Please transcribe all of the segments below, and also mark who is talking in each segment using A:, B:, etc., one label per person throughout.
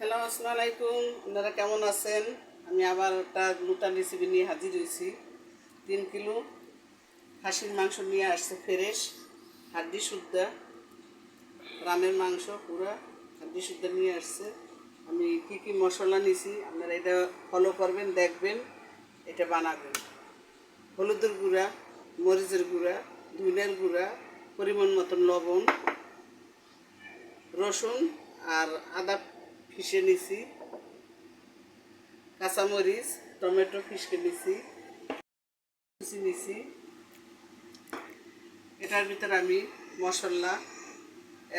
A: Hello, আসসালামু আলাইকুম। আপনারা কেমন আছেন? আমি আবার একটা নূতন রেসিপি নিয়ে হাজির হয়েছি। তিন কিলো খাসির মাংস নিয়ে আসছে ফ্রেশ হাড্ডি শুদ্ধা। রামের মাংস পুরা হাড্ডি শুদ্ধা নিয়ে আসছে। আমি কি কি মশলা নিছি, আপনারা এটা ফলো করবেন, দেখবেন, এটা বানাবেন। হলুদের গুঁড়া, মরিচের গুঁড়া ধুনের গুঁড়া, পরিমাণ মতন লবণ, রসুন আর আদা ফিসে নিছি, কাঁচামরিচ, টমেটো ফিসকে নিছি, কুচি নিছি। এটার ভিতরে আমি মশলা,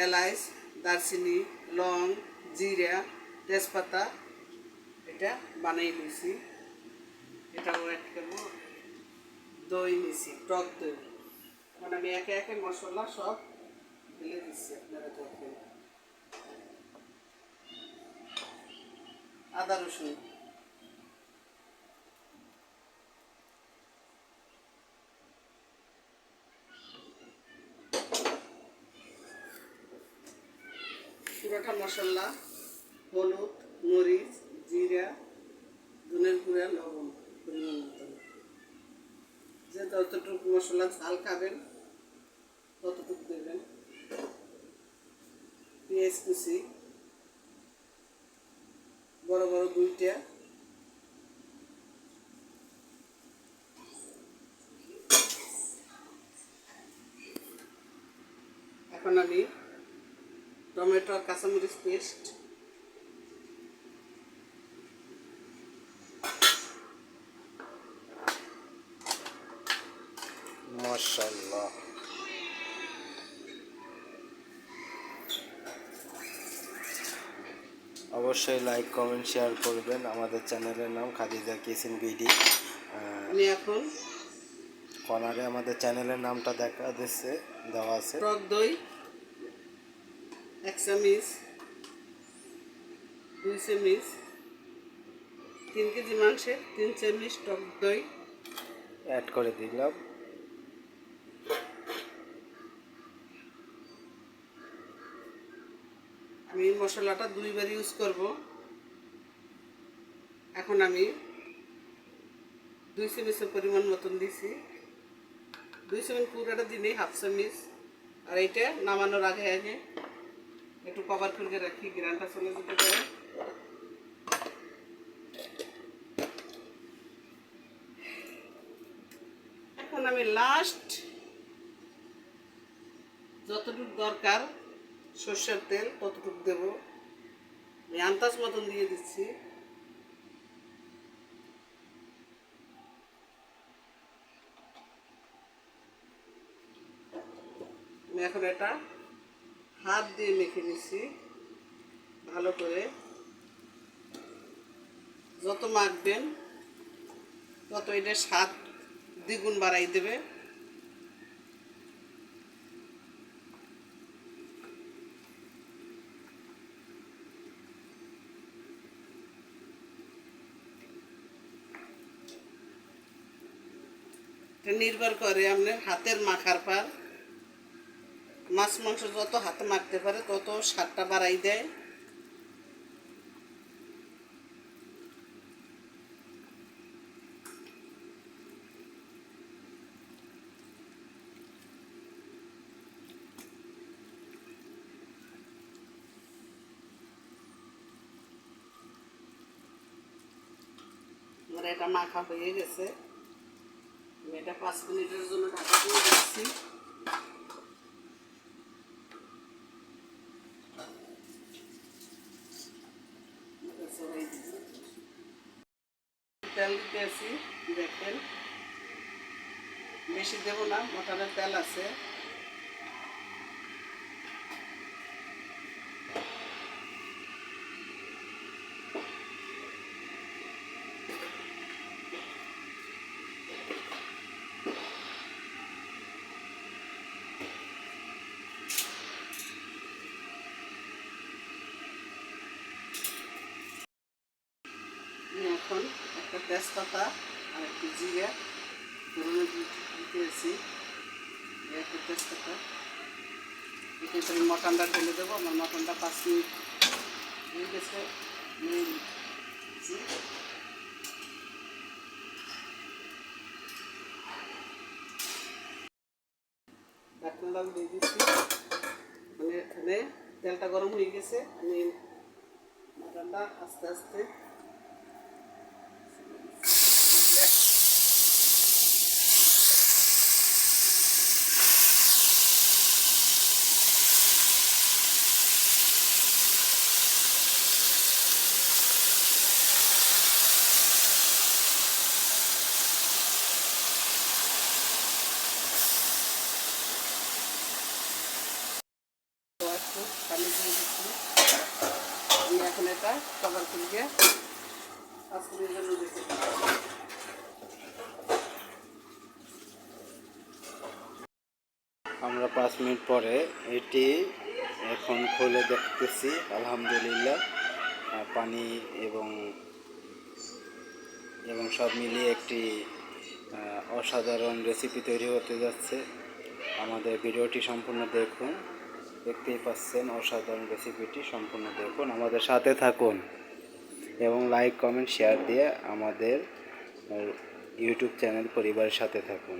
A: এলাইচ, দারচিনি, লং, জিরা, তেজপাতা এটা বানাই নিছি। এটাও অ্যাড করব দই নিছি, টক দই। মানে আমি একে একে মশলা সব ঢেলে দিচ্ছি আপনারা দেখেন। আদা রসুন। পুরোটা মশলা, হলুদ, মরিচ, জিরা, ধনের গুঁড়া, লবণ পরিমাণ মতন যে যতটুকু মশলা ঝাল খাবেন, ততটুকু দেবেন। পেঁয়াজ কুচি। বড় বড় দুইটা। এখন আমি টমেটো আর কাঁচামরিচ পেস্ট।
B: অবশ্যই লাইক কমেন্ট শেয়ার করবেন। আমাদের চ্যানেলের নাম খাদিজা কিচেন বিডি।
A: আমি এখন?
B: কর্নারে আমাদের চ্যানেলের নামটা দেখা দিচ্ছে দেওয়া আছে।
A: টক দই এক চামিচ দুই চামিচ তিন কেজি মাংসে তিন চামিচ টক দই।
B: অ্যাড করে দিলাম।
A: আমি মশলাটা দুইবার ইউজ করব। এখন আমি দুই চামিচের পরিমাণ মতন দিছি। দুই চামিচ পুরোটা দিলেই হাফ চামিচ। আর এইটা নামানোর আগে আগে একটু কভার করে রাখি গ্রানটা চলে যেতে পারে। এখন আমি লাস্ট যতটুকু দরকার সর্ষের তেল ততটুকু দেবো? আমি আন্দাজ মতন দিয়ে দিচ্ছি। এখন এটা হাত দিয়ে মেখে নিচ্ছি, ভালো করে। যত মাখবেন, তত এটা স্বাদ দ্বিগুণ বাড়াই দেবে এটা নির্ভর করে আপনার হাতের মাখার পার। মাছ, মাংস যত হাতে মাখতে পারে তত স্বাদটা বাড়াই দেয়। এটা মাখা হয়ে গেছে। আমি এটা পাঁচ মিনিটের জন্য ঢাকা দিয়ে দিচ্ছি তেল দিতে আছি দেখেন। বেশি দেবো না মটনের তেল আছে। আমি এখন একটা তেজপাতা আর একটু জিরা আছি। এই একটা তেজপাতা। এখানে আমি মটনটা ঢেলে দেবো। আমার মটনটা পাঁচ মিনিট হয়ে গেছে। নুন দিয়ে দিচ্ছি। মানে তেলটা গরম হয়ে গেছে। আমি মাটনটা আস্তে আস্তে তো একটু পানি দিয়ে দিচ্ছি আমি এখন এটা কভার জন্য
B: আমরা পাঁচ মিনিট পরে এটি এখন খুলে দেখতেছি, আলহামদুলিল্লাহ। পানি এবং এবং সব মিলিয়ে একটি অসাধারণ রেসিপি তৈরি হতে যাচ্ছে। আমাদের ভিডিওটি সম্পূর্ণ দেখুন। দেখতেই পাচ্ছেন অসাধারণ রেসিপিটি সম্পূর্ণ দেখুন। আমাদের সাথে থাকুন এবং লাইক কমেন্ট শেয়ার দিয়ে আমাদের ইউটিউব চ্যানেল পরিবারের সাথে থাকুন।